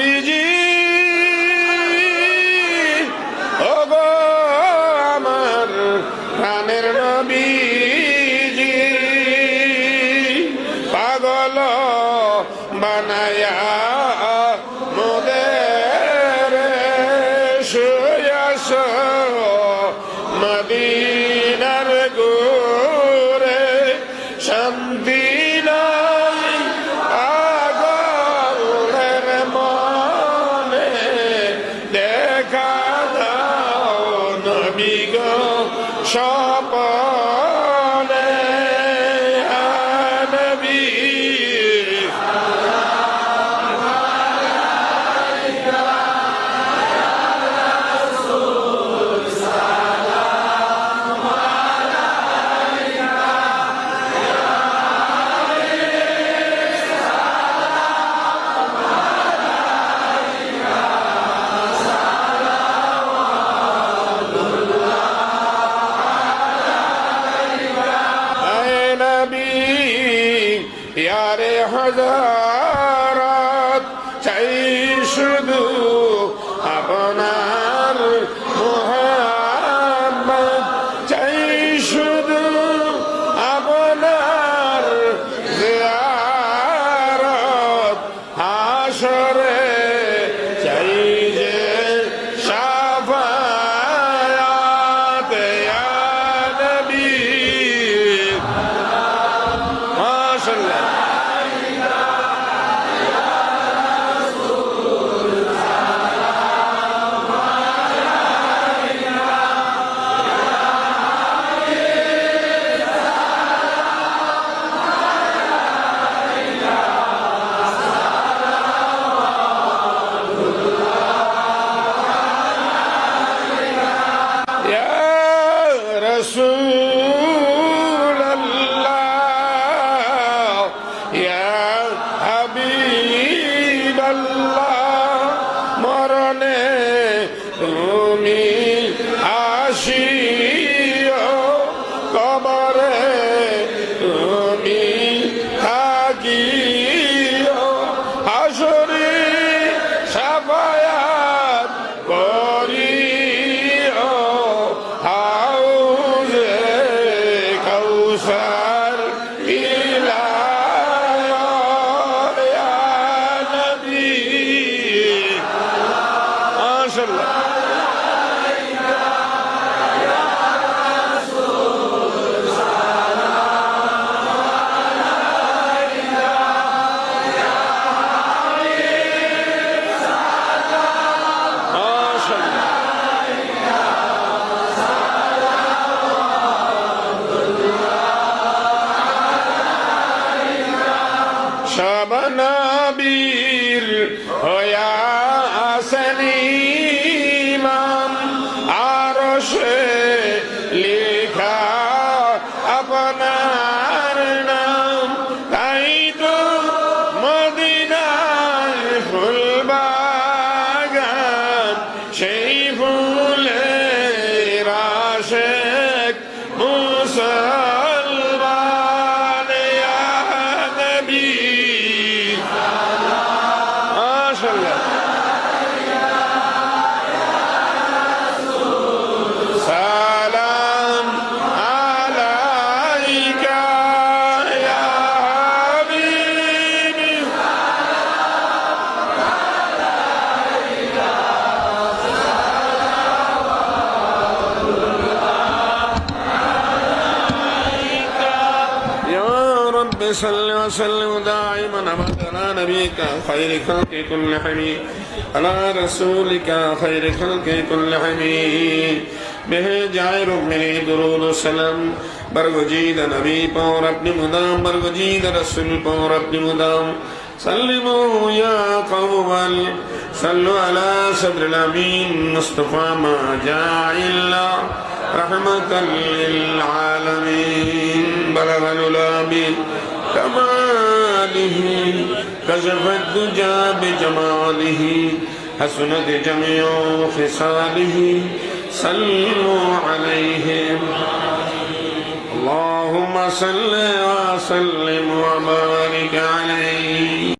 নবীজি ও গো আমার প্রাণের নবীজি পাগল বানায়া মোদের শুয়াস মদিনার নবী গো ইয়ারে হজারত চাই শুধু হাসরি সাফায়াত করিও হাউজে কৌসার رب صل وسلم دائما أبدا على نبيك خير خلق كل حميد. على رسولك خير خلق كل حميد. به جائر میرے درود و سلام برگزید نبی پور اپنی مدام. برگزید رسول پور اپنی مدام. سلموا يا قوم صلوا على صدر الامين مصطفى ما جاء الا رحمة للعالمين بلغ الأولى كماله كشف الدجى بجماله حسنت جميع خصاله صلوا عليه اللهم صل وسلم وبارك عليه